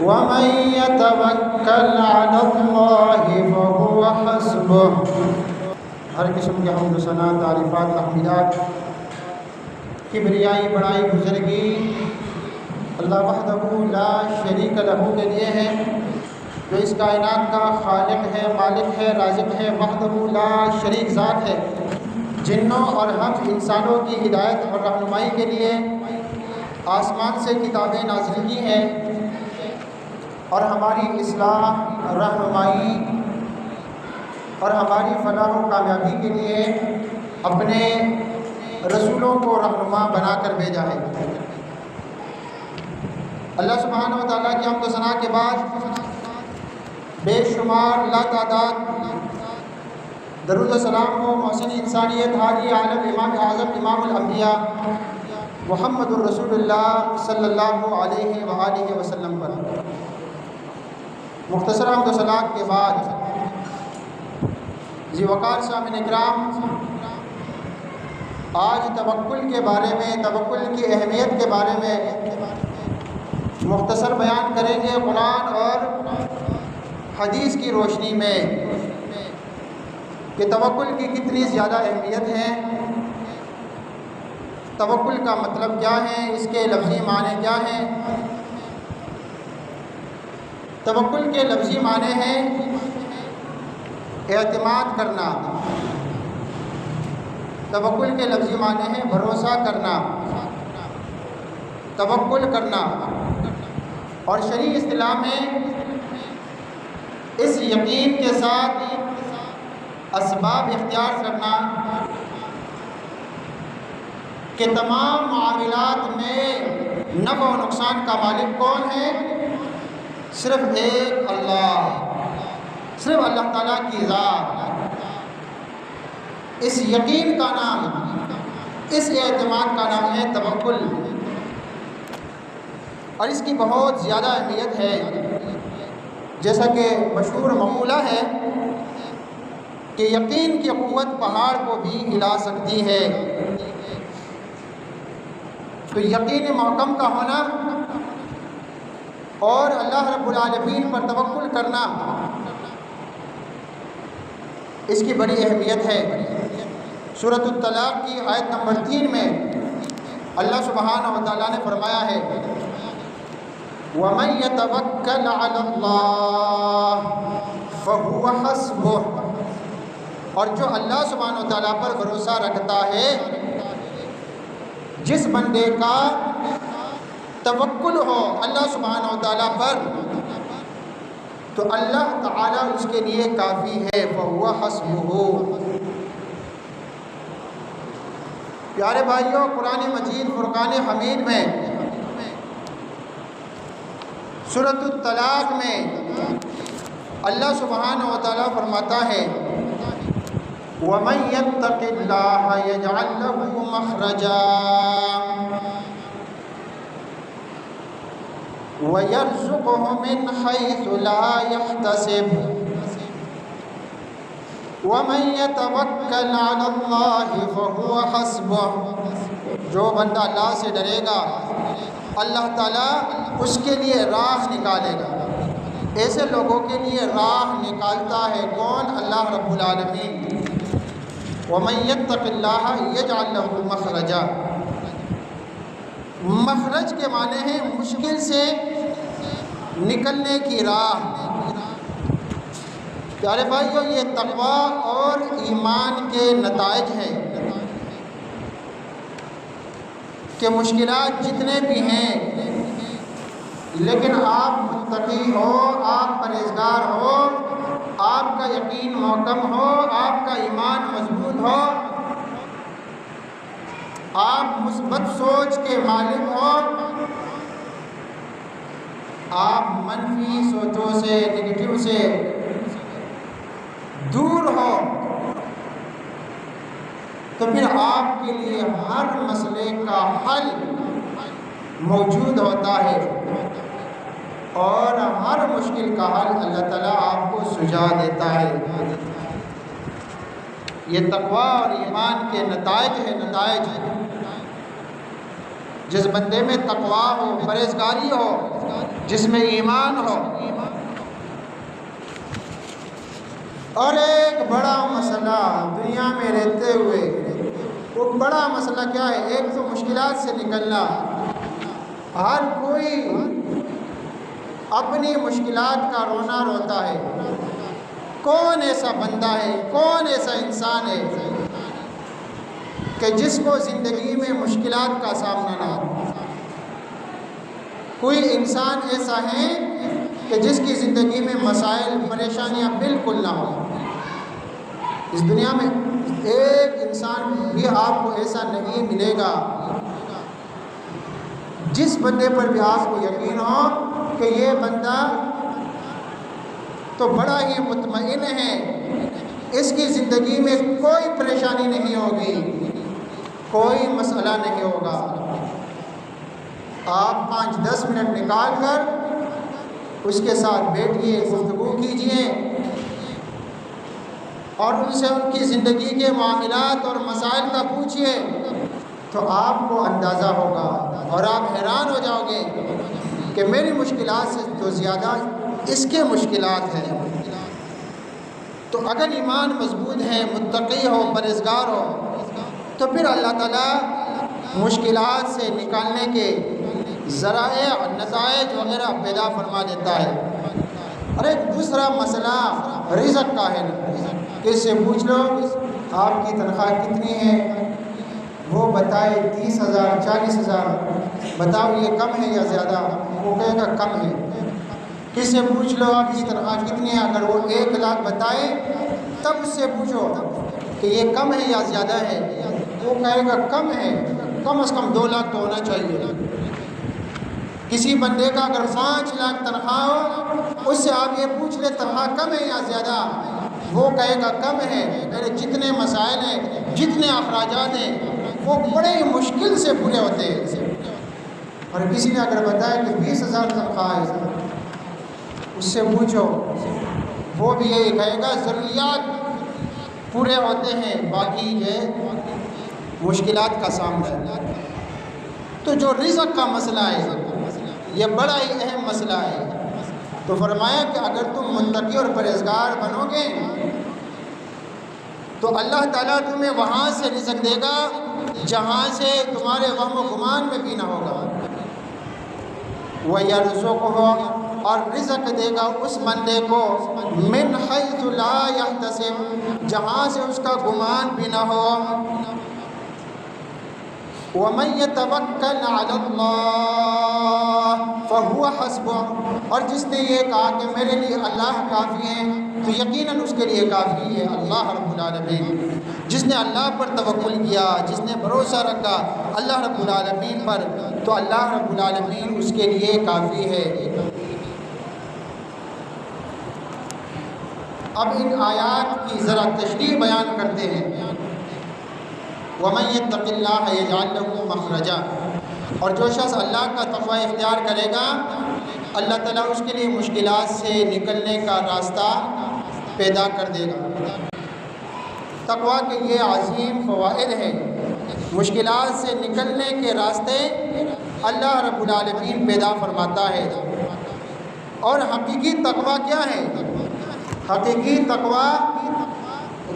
ومن يتوكل على الله فهو حسبه. ہر قسم کے حمد و ثنا تعریفات تحمیدات کبریائی، بڑائی، بزرگی، اللہ وحدہ لا شریک لہو کے لیے ہے، جو اس کائنات کا خالق ہے، مالک ہے، رازق ہے، وحدہ لا شریک ذات ہے، جنوں اور ہم انسانوں کی ہدایت اور رہنمائی کے لیے آسمان سے کتابیں نازل کی ہیں۔ اور ہماری اصلاح رہنمائی اور ہماری فلاح و کامیابی کے لیے اپنے رسولوں کو رہنما بنا کر بھیجا ہے۔ اللہ سبحانہ و تعالیٰ کی ہم ثناء کے بعد بے شمار لا تعداد درود السلام و محسن انسانیت حالی عالم امام اعظم امام الانبیاء محمد الرسول اللہ صلی اللہ علیہ وآلہ وسلم پر۔ مختصر حمد و صلاح کے بعد جی وقار سامن اکرام، آج توکل کے بارے میں، توکل کی اہمیت کے بارے میں مختصر بیان کریں گے قرآن اور حدیث کی روشنی میں کہ توکل کی کتنی زیادہ اہمیت ہے، توکل کا مطلب کیا ہے، اس کے لفظی معنی کیا ہیں توکل کے لفظی معنی ہیں اعتماد کرنا۔ توکل کے لفظی معنی ہیں بھروسہ کرنا۔ توکل کرنا۔ اور شرعی اصطلاح میں اس یقین کے ساتھ اسباب اختیار کرنا کہ تمام معاملات میں نفع و نقصان کا مالک کون ہے؟ صرف ایک اللہ، صرف اللہ تعالیٰ کی ذات اس یقین کا نام اس اعتماد کا نام ہے توکل۔ اور اس کی بہت زیادہ اہمیت ہے۔ جیسا کہ مشہور معمولہ ہے کہ یقین کی قوت پہاڑ کو بھی ہلا سکتی ہے۔ تو یقین محکم کا ہونا اور اللہ رب العالمین پر توکل کرنا اس کی بڑی اہمیت ہے۔ صورت الطلاق کی آیت نمبر تین میں اللہ سبحانہ و تعالیٰ نے فرمایا ہے، وَمَن يَتَوَكَّلْ عَلَى اللَّهِ فَهُوَ حَسْبُهُ۔ اور جو اللہ سبحانہ و تعالیٰ پر بھروسہ رکھتا ہے، جس بندے کا توکل ہو اللہ سبحانہ و تعالیٰ پر۔ تو اللہ تعالیٰ اس کے لیے کافی ہے وہ حسب ہو پیارے بھائیوں، قرآن مجید، فرقان حمید میں صورت الطلاق میں اللہ سبحانہ و تعالیٰ فرماتا ہے، وَمَن يَتَّقِ اللَّهَ يَجْعَلْ لَهُ مَخْرَجًا۔ وَيَرْزُقْهُ مِنْ حَيْثُ لَا يَحْتَسِبُ. وَمَن يَتَوَكَّلْ عَلَى اللَّهِ فَهُوَ حَسْبُهُ. جو بندہ اللہ سے ڈرے گا، اللہ تعالیٰ اس کے لیے راہ نکالے گا۔ ایسے لوگوں کے لیے راہ نکالتا ہے کون؟ اللہ رب العالمین۔ وَمَن يَتَّقِ اللَّهَ يَجْعَلْ لَهُ مَخْرَجًا۔ مخرج کے معنی ہیں مشکل سے نکلنے کی راہ۔ پیارے بھائیو، یہ تقوی اور ایمان کے نتائج ہیں کہ مشکلات جتنے بھی ہیں، لیکن آپ متقی ہو، آپ پرہیزگار ہو، آپ کا یقین محکم ہو، آپ کا ایمان مضبوط ہو آپ مثبت سوچ کے مالک ہو۔ آپ منفی سوچوں سے نگیٹو سے دور ہو۔ تو پھر آپ کے لیے ہر مسئلے کا حل موجود ہوتا ہے۔ اور ہر مشکل کا حل اللہ تعالیٰ آپ کو سجا دیتا ہے۔ یہ تقوی اور ایمان کے نتائج ہے نتائج جس بندے میں تقوی ہو، پرہیزگاری ہو، جس میں ایمان ہو۔ اور ایک بڑا مسئلہ دنیا میں رہتے ہوئے، وہ بڑا مسئلہ کیا ہے؟ ایک تو مشکلات سے نکلنا۔ ہر کوئی اپنی مشکلات کا رونا روتا ہے۔ کون ایسا بندہ ہے؟ کون ایسا انسان ہے؟ کہ جس کو زندگی میں مشکلات کا سامنا نہ ہو۔ کوئی انسان ایسا ہے کہ جس کی زندگی میں مسائل، پریشانیاں بالکل نہ ہوں۔ اس دنیا میں ایک انسان بھی آپ کو ایسا نہیں ملے گا۔ جس بندے پر بھی آپ کو یقین ہو کہ یہ بندہ تو بڑا ہی مطمئن ہے، اس کی زندگی میں کوئی پریشانی نہیں ہوگی۔ کوئی مسئلہ نہیں ہوگا۔ آپ پانچ دس منٹ نکال کر اس کے ساتھ بیٹھیے، گفتگو کیجیے اور ان سے ان کی زندگی کے معاملات اور مسائل کا پوچھیے تو آپ کو اندازہ ہوگا اور آپ حیران ہو جاؤ گے کہ میری مشکلات سے تو زیادہ اس کے مشکلات ہیں۔ تو اگر ایمان مضبوط ہے، متقی ہو پرہزگار ہو تو پھر اللہ تعالیٰ مشکلات سے نکالنے کے ذرائع نتائج وغیرہ پیدا فرما دیتا ہے۔ اور ایک دوسرا مسئلہ رزق کا ہے۔ کس سے پوچھ لو، آپ کی تنخواہ کتنی ہے؟ وہ بتائے تیس ہزار، چالیس ہزار۔ بتاؤ یہ کم ہے یا زیادہ؟ وہ کہے گا کم ہے۔ کس سے پوچھ لو، آپ کی تنخواہ کتنی ہے؟ اگر وہ ایک لاکھ بتائے، تب اس سے پوچھو کہ یہ کم ہے یا زیادہ ہے۔ وہ کہے گا کم ہے، کم از کم دو لاکھ تو ہونا چاہیے۔ کسی بندے کا اگر پانچ لاکھ تنخواہ ہو، اس سے آپ یہ پوچھ لیں تنخواہ کم ہے یا زیادہ؟ وہ کہے گا، کم ہے۔ میرے جتنے مسائل ہیں، جتنے اخراجات ہیں، وہ بڑے مشکل سے پورے ہوتے ہیں۔ اور کسی نے اگر بتایا کہ بیس ہزار تنخواہ ہے، اس سے پوچھو، وہ بھی یہی کہے گا، ضروریات پورے ہوتے ہیں، باقی یہ مشکلات کا سامنا ہے۔ تو جو رزق کا مسئلہ ہے، یہ بڑا ہی اہم مسئلہ ہے۔ تو فرمایا کہ اگر تم منتقی اور پرہزگار بنو گے، تو اللہ تعالیٰ تمہیں وہاں سے رزق دے گا، جہاں سے تمہارے غم و گمان میں بھی نہ ہوگا۔ وہ یا رزق ہو اور رزق دے گا اس بندے کو، من حیث لا يحتسب، جہاں سے اس کا گمان بھی نہ ہو۔ وَمَن يَتَوَكَّلْ عَلَى اللَّهِ فَهُوَ حَسْبُهُ۔ اور جس نے یہ کہا کہ میرے لیے اللہ کافی ہے، تو یقیناً اس کے لیے کافی ہے۔ اللہ رب العالمین۔ جس نے اللہ پر توکل کیا، جس نے بھروسہ رکھا اللہ رب العالمین پر، تو اللہ رب العالمین اس کے لیے کافی ہے۔ اب ان آیات کی ذرا تشریح بیان کرتے ہیں۔ وَمَن يَتَّقِ اللَّهَ يَجْعَل لَّهُ مَخْرَجًا اور جو شخص اللہ کا تقوی اختیار کرے گا، اللہ تعالیٰ اس کے لیے مشکلات سے نکلنے کا راستہ پیدا کر دے گا۔ تقوی کے یہ عظیم فوائد ہیں۔ مشکلات سے نکلنے کے راستے اللہ رب العالمین پیدا فرماتا ہے۔ اور حقیقی تقوی کیا ہے؟ حقیقی تقوی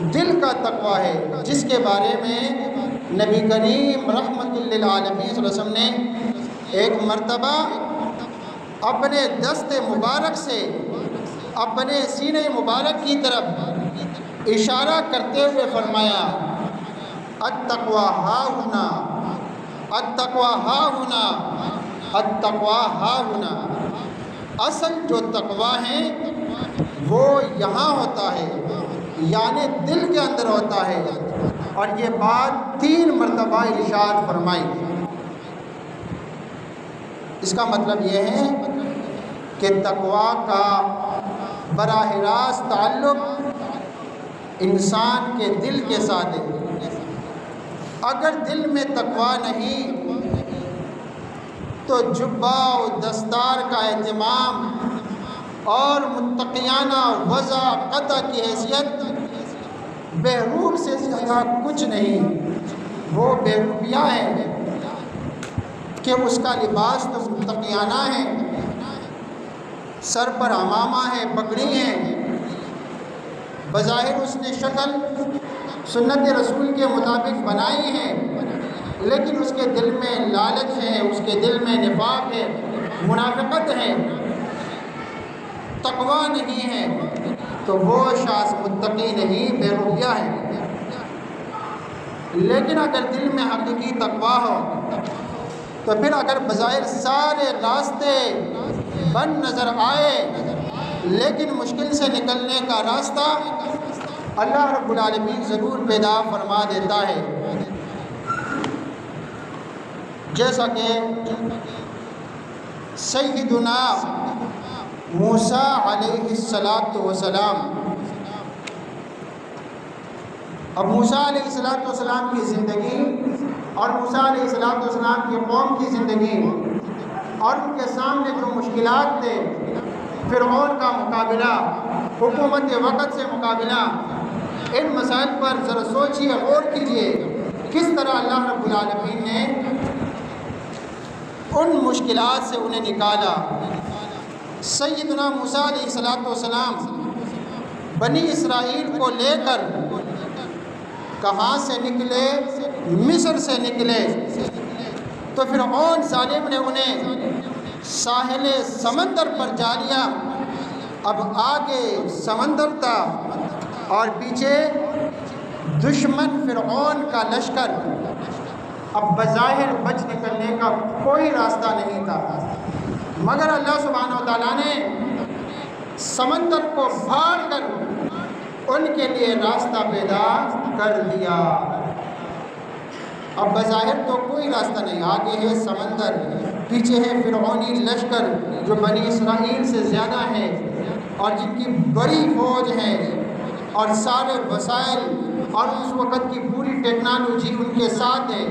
دل کا تقوی ہے، جس کے بارے میں نبی کریم رحمت للعالمین صلی اللہ علیہ وسلم نے ایک مرتبہ اپنے دست مبارک سے اپنے سینہ مبارک کی طرف اشارہ کرتے ہوئے فرمایا اتقوا ہا ہونا اتقوا ہا ہونا اتقوا ہا ہونا اصل جو تقوا ہے وہ یہاں ہوتا ہے یعنی دل کے اندر ہوتا ہے۔ اور یہ بات تین مرتبہ ارشاد فرمائی اس کا مطلب یہ ہے کہ تقوا کا براہ راست تعلق انسان کے دل کے ساتھ ہے۔ اگر دل میں تقوا نہیں، تو جبہ و دستار کا اہتمام اور متقیانہ وضع قطع کی حیثیت بیروب سے زیادہ کچھ نہیں۔ وہ بیروبیاں ہیں کہ اس کا لباس تو متقیانہ ہے۔ سر پر امامہ ہے، پگڑی ہے بظاہر اس نے شکل سنت رسول کے مطابق بنائی ہے، لیکن اس کے دل میں لالچ ہے، اس کے دل میں نفاق ہے، منافقت ہے۔ تقوا نہیں ہے۔ تو وہ شاذ متقی نہیں، بے رویہ ہے۔ لیکن اگر دل میں حقیقی تقوا ہو، تو پھر اگر بظاہر سارے راستے بند نظر آئے، لیکن مشکل سے نکلنے کا راستہ اللہ رب العالمین ضرور پیدا فرما دیتا ہے۔ جیسا کہ سیدنا موسیٰ علیہ السلاۃ وسلام. اب موسیٰ علیہ السلاۃ والسلام کی زندگی اور موسیٰ علیہ السلاۃ والسلام کی قوم کی زندگی اور ان کے سامنے جو مشکلات تھے، فرعون کا مقابلہ، حکومت وقت سے مقابلہ، ان مسائل پر ذرا سوچیے غور کیجیے کس طرح اللہ رب العالمین نے ان مشکلات سے انہیں نکالا۔ سیدنا موسیٰ علیہ السلاۃ والسلام بنی اسرائیل کو لے کر کہاں سے نکلے؟ مصر سے نکلے۔ تو پھر اون ظالم نے انہیں ساحل سمندر پر جا لیا۔ اب آگے سمندر تھا اور پیچھے دشمن فرعون کا لشکر۔ اب بظاہر بچ نکلنے کا کوئی راستہ نہیں تھا۔ مگر اللہ سبحانہ و تعالیٰ نے سمندر کو پھاڑ کر ان کے لیے راستہ پیدا کر دیا۔ اب بظاہر تو کوئی راستہ نہیں، آگے ہے سمندر، پیچھے ہے فرعونی لشکر جو بنی اسرائیل سے زیادہ ہے اور جن کی بڑی فوج ہے اور سارے وسائل اور اس وقت کی پوری ٹیکنالوجی ان کے ساتھ ہے۔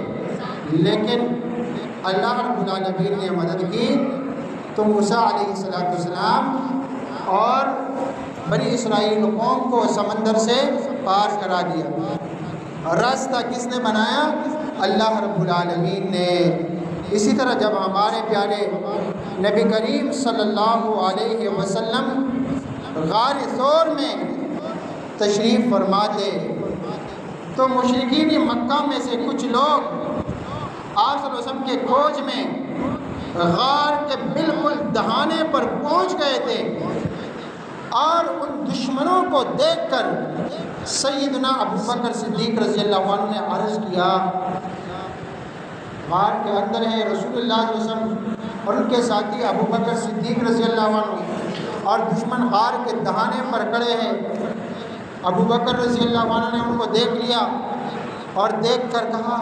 لیکن اللہ رب العالمین نے مدد کی۔ تو موسیٰ علیہ السلام اور بنی اسرائیل قوم کو سمندر سے پار کرا دیا۔ راستہ کس نے بنایا؟ اللہ رب العالمین نے۔ اسی طرح جب ہمارے پیارے نبی کریم صلی اللہ علیہ وسلم غار ثور میں تشریف فرماتے، تو مشرقین مکہ میں سے کچھ لوگ آپ صلی اللہ علیہ وسلم کے کھوج میں غار کے بالکل دہانے پر پہنچ گئے تھے اور ان دشمنوں کو دیکھ کر سیدنا ابو بکر صدیق رضی اللہ عنہ نے عرض کیا، غار کے اندر ہے رسول اللہ علیہ وسلم اور ان کے ساتھی ابو بکر صدیق رضی اللہ عنہ اور دشمن غار کے دہانے پر کڑے ہیں۔ ابو بکر رضی اللہ عنہ نے ان کو دیکھ لیا اور دیکھ کر کہا،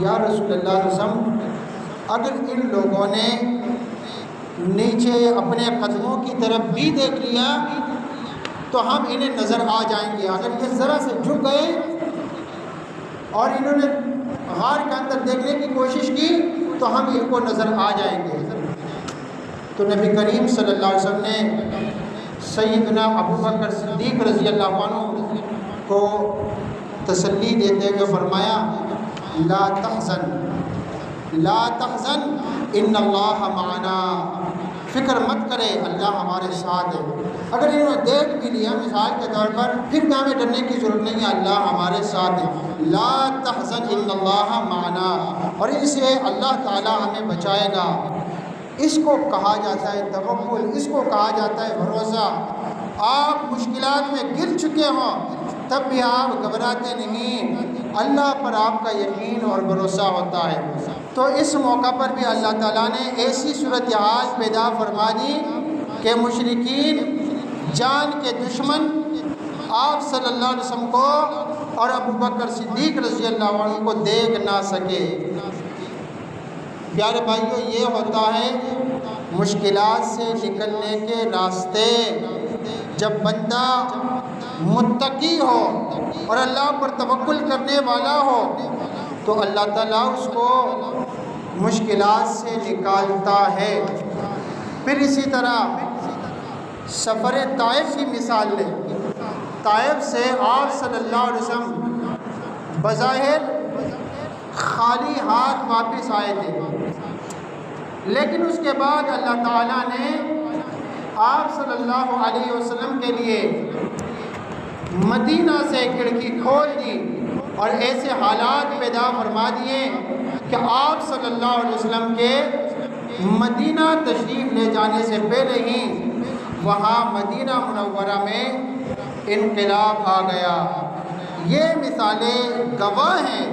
یا رسول اللہ علیہ وسلم اگر ان لوگوں نے نیچے اپنے قدموں کی طرف بھی دیکھ لیا، تو ہم انہیں نظر آ جائیں گے۔ اگر یہ ذرا سے جھک گئے اور انہوں نے غار کے اندر دیکھنے کی کوشش کی، تو ہم ان کو نظر آ جائیں گے۔ تو نبی کریم صلی اللہ علیہ وسلم نے سیدنا ابو بکر صدیق رضی اللہ عنہ کو تسلی دیتے ہوئے فرمایا، لا تحزن لا تحزن، ان اللہ معنا۔ فکر مت کرے، اللہ ہمارے ساتھ ہے۔ اگر انہوں نے دیکھ بھی لیا مثال کے طور پر، پھر بھی ہمیں ڈرنے کی ضرورت نہیں ہے، اللہ ہمارے ساتھ ہے۔ لا تحزن، ان اللہ معنا۔ اور ان سے اللہ تعالی ہمیں بچائے گا۔ اس کو کہا جاتا ہے توکل، اس کو کہا جاتا ہے بھروسہ۔ آپ مشکلات میں گر چکے ہوں، تب بھی آپ گھبراتے نہیں۔ اللہ پر آپ کا یقین اور بھروسہ ہوتا ہے۔ تو اس موقع پر بھی اللہ تعالیٰ نے ایسی صورت حال پیدا فرما دی کہ مشرقین جان کے دشمن آپ صلی اللہ علیہ وسلم کو اور ابو بکر صدیق رضی اللہ عنہ کو دیکھ نہ سکے۔ پیارے بھائیوں یہ ہوتا ہے مشکلات سے نکلنے کے راستے۔ جب بندہ متقی ہو اور اللہ پر توکل کرنے والا ہو تو اللہ تعالیٰ اس کو مشکلات سے نکالتا ہے۔ پھر اسی طرح سفر طائف کی مثال لیں۔ طائف سے آپ صلی اللہ علیہ وسلم بظاہر خالی ہاتھ واپس آئے تھے۔ لیکن اس کے بعد اللہ تعالیٰ نے آپ صلی اللہ علیہ وسلم کے لیے مدینہ سے کھڑکی کھول دی۔ اور ایسے حالات پیدا فرما دیے کہ آپ صلی اللہ علیہ وسلم کے مدینہ تشریف لے جانے سے پہلے ہی وہاں مدینہ منورہ میں انقلاب آ گیا۔ یہ مثالیں گواہ ہیں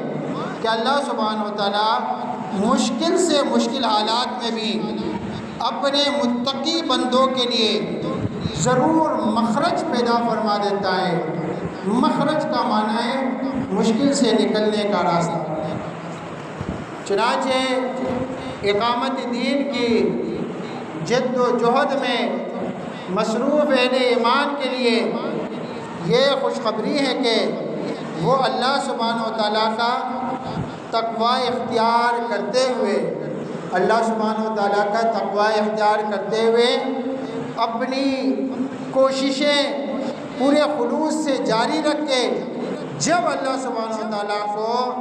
کہ اللہ سبحانہ و تعالیٰ مشکل سے مشکل حالات میں بھی اپنے متقی بندوں کے لیے ضرور مخرج پیدا فرما دیتا ہے۔ مخرج کا معنی ہے مشکل سے نکلنے کا راستہ۔ چنانچہ اقامت دین کی جد و جہد میں مصروف اہل ایمان کے لیے یہ خوشخبری ہے کہ وہ اللہ سبحانہ و تعالیٰ کا تقوی اختیار کرتے ہوئے، اللہ سبحانہ و تعالیٰ کا تقوی اختیار کرتے ہوئے اپنی کوششیں پورے خلوص سے جاری رکھ کے جب اللہ سبحانہ و تعالیٰ کو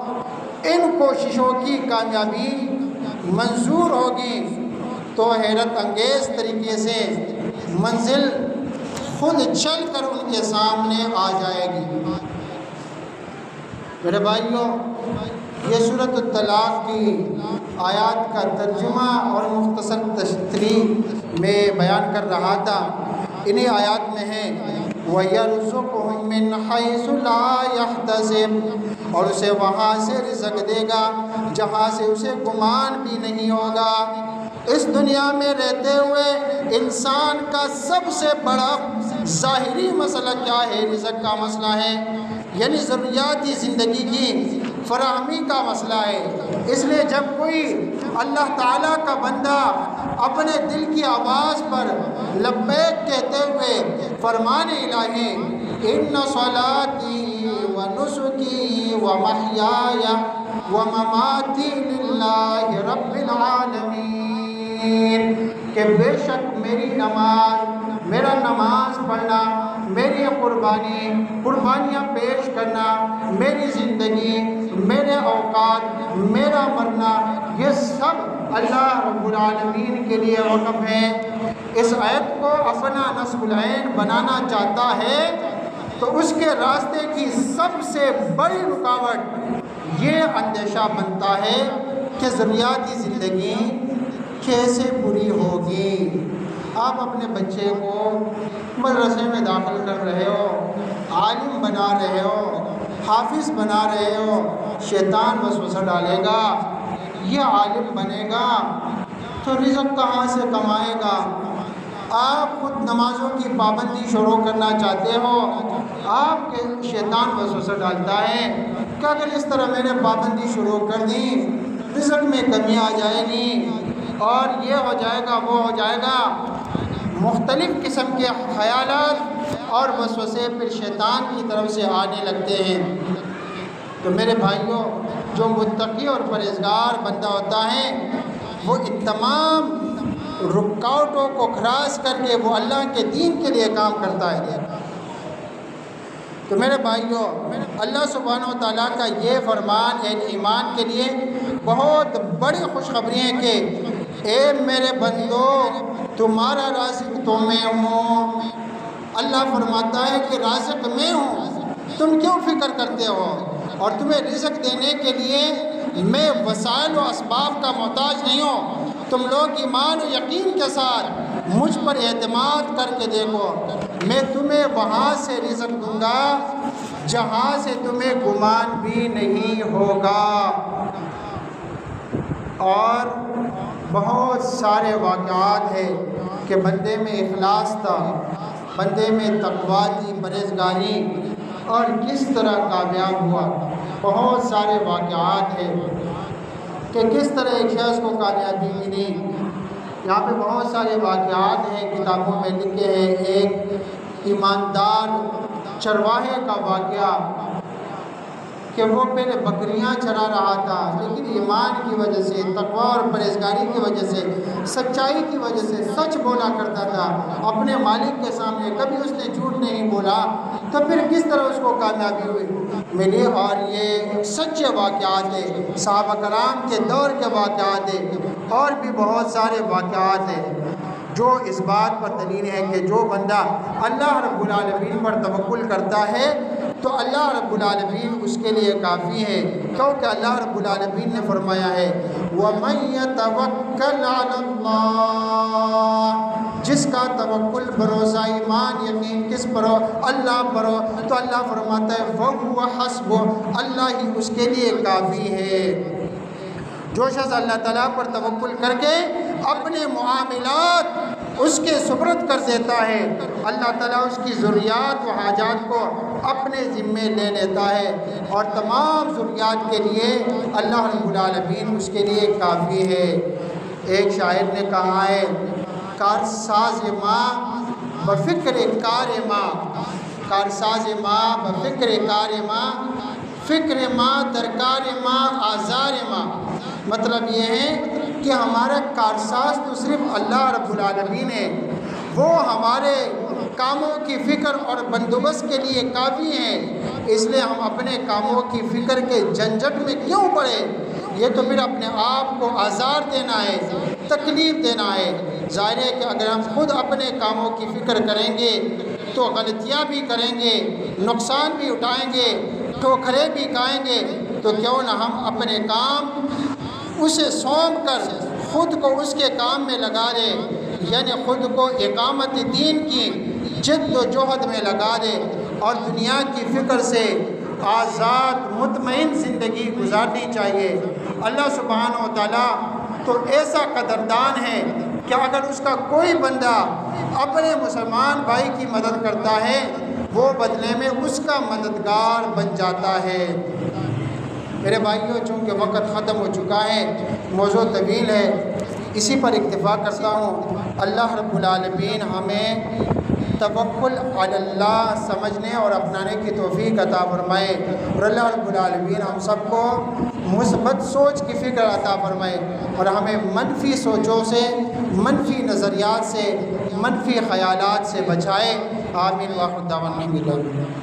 ان کوششوں کی کامیابی منظور ہوگی تو حیرت انگیز طریقے سے منزل خود چل کر ان کے سامنے آ جائے گی۔ میرے بھائیوں، یہ صورت الطلاق کی آیات کا ترجمہ اور مختصر تشریح میں بیان کر رہا تھا۔ انہی آیات میں ہے وَيَرْزُقُهُم مِّنْ حَيْثُ لَا يَحْتَسِبُ۔ اور اسے وہاں سے رزق دے گا، جہاں سے اسے گمان بھی نہیں ہوگا۔ اس دنیا میں رہتے ہوئے انسان کا سب سے بڑا ظاہری مسئلہ کیا ہے؟ رزق کا مسئلہ ہے۔ یعنی ضروریاتی زندگی کی فراہمی کا مسئلہ ہے۔ اس لیے جب کوئی اللہ تعالیٰ کا بندہ اپنے دل کی آواز پر لبیک کہتے ہوئے فرمان الہی، ان صلاتی و نسکی و محیا و مماتی للہ رب العالمین. کہ بے شک میری نماز، میرا نماز پڑھنا میری قربانی، قربانیاں پیش کرنا، میری زندگی، میرے اوقات، میرا مرنا، یہ سب اللہ رب العالمین کے لیے وقف ہے اس عید کو اپنا نصب العین بنانا چاہتا ہے، تو اس کے راستے کی سب سے بڑی رکاوٹ یہ اندیشہ بنتا ہے کہ ضروریاتی زندگی کیسے پوری ہوگی۔ آپ اپنے بچے کو مدرسے میں داخل کر رہے ہو، عالم بنا رہے ہو، حافظ بنا رہے ہو، شیطان وسوسہ ڈالے گا، یہ عالم بنے گا، تو رزق کہاں سے کمائے گا؟ آپ خود نمازوں کی پابندی شروع کرنا چاہتے ہو، آپ کے شیطان وسوسہ ڈالتا ہے کہ اگر اس طرح میں نے پابندی شروع کر دی، رزق میں کمی آ جائے گی؟ اور یہ ہو جائے گا، وہ ہو جائے گا۔ مختلف قسم کے خیالات اور وسوسے پھر شیطان کی طرف سے آنے لگتے ہیں۔ تو میرے بھائیوں، جو متقی اور پرہیزگار بندہ ہوتا ہے، وہ ان تمام رکاوٹوں کو کھراس کر کے وہ اللہ کے دین کے لیے کام کرتا ہے۔ تو میرے بھائیوں، اللہ سبحانہ و تعالیٰ کا یہ فرمان اہل ایمان کے لیے بہت بڑی خوشخبری ہے کہ اے میرے بندو تمہارا رازق تو میں ہوں۔ اللہ فرماتا ہے کہ رازق میں ہوں۔ تم کیوں فکر کرتے ہو؟ اور تمہیں رزق دینے کے لیے میں وسائل و اسباب کا محتاج نہیں ہوں۔ تم لوگ ایمان و یقین کے ساتھ مجھ پر اعتماد کر کے دیکھو۔ میں تمہیں وہاں سے رزق دوں گا، جہاں سے تمہیں گمان بھی نہیں ہوگا۔ اور بہت سارے واقعات ہیں کہ بندے میں اخلاص تھا، بندے میں تقوا تھی، پرہیزگاری، اور کس طرح کامیاب ہوا۔ بہت سارے واقعات ہیں کہ کس طرح ایک شخص کو کامیابی ملی۔ یہاں پہ بہت سارے واقعات ہیں، کتابوں میں لکھے ہیں، ایک ایماندار چرواہے کا واقعہ کہ وہ پہلے بکریاں چرا رہا تھا، لیکن ایمان کی وجہ سے، تقوی اور پرہیزگاری کی وجہ سے، سچائی کی وجہ سے سچ بولا کرتا تھا۔ اپنے مالک کے سامنے کبھی اس نے جھوٹ نہیں بولا۔ تو پھر کس طرح اس کو کامیابی ہوئی؟ ملی اور یہ سچے واقعات ہیں صحابہ کرام کے دور کے واقعات ہیں۔ اور بھی بہت سارے واقعات ہیں۔ جو اس بات پر دلیل ہے کہ جو بندہ اللہ رب العالمین پر توکل کرتا ہے تو اللہ رب العالمین اس کے لیے کافی ہے۔ کیونکہ اللہ رب العالمین نے فرمایا ہے، وَمَن يَتَوَكَّلْ عَلَى اللَّهِ، جس کا توکل بھروسہ، ایمان، یقین کس پر ہو؟ اللہ پر ہو۔ تو اللہ فرماتا ہے وَهُوَ حَسْبُ اللہ ہی اس کے لیے کافی ہے۔ جو شخص اللہ تعالیٰ پر توکل کر کے اپنے معاملات اس کے سپرد کر دیتا ہے۔ اللہ تعالیٰ اس کی ضروریات و حاجات کو اپنے ذمے لے لیتا ہے اور تمام ضروریات کے لیے اللہ رب العالمین اس کے لیے کافی ہے۔ ایک شاعر نے کہا ہے، کار ساز ماں بفکر کار ماں، کار ساز ماں بفکر کار ماں، فکر ماں درکار ماں آزار ماں۔ مطلب یہ ہے کہ ہمارا کارساز تو صرف اللہ رب العالمین ہے۔ وہ ہمارے کاموں کی فکر اور بندوبست کے لیے کافی ہیں۔ اس لیے ہم اپنے کاموں کی فکر کے جھنجھٹ میں کیوں پڑے؟ یہ تو پھر اپنے آپ کو آزار دینا ہے، تکلیف دینا ہے۔ ظاہر ہے کہ اگر ہم خود اپنے کاموں کی فکر کریں گے تو غلطیاں بھی کریں گے، نقصان بھی اٹھائیں گے، ٹھوکرے بھی کھائیں گے۔ تو کیوں نہ ہم اپنے کام اسے سونپ کر خود کو اس کے کام میں لگا دے یعنی خود کو اقامت دین کی جد و جہد میں لگا دے اور دنیا کی فکر سے آزاد، مطمئن زندگی گزارنی چاہیے۔ اللہ سبحانہ و تعالیٰ تو ایسا قدردان ہے کہ اگر اس کا کوئی بندہ اپنے مسلمان بھائی کی مدد کرتا ہے، وہ بدلے میں اس کا مددگار بن جاتا ہے۔ میرے بھائیوں، چونکہ وقت ختم ہو چکا ہے، موضوع طویل ہے، اسی پر اکتفا کرتا ہوں۔ اللہ رب العالمین ہمیں توکل علی اللہ سمجھنے اور اپنانے کی توفیق عطا فرمائے۔ اور اللہ رب العالمین ہم سب کو مثبت سوچ کی فکر عطا فرمائے اور ہمیں منفی سوچوں سے، منفی نظریات سے، منفی خیالات سے بچائے۔ آمین۔ واخر دعوان الحمد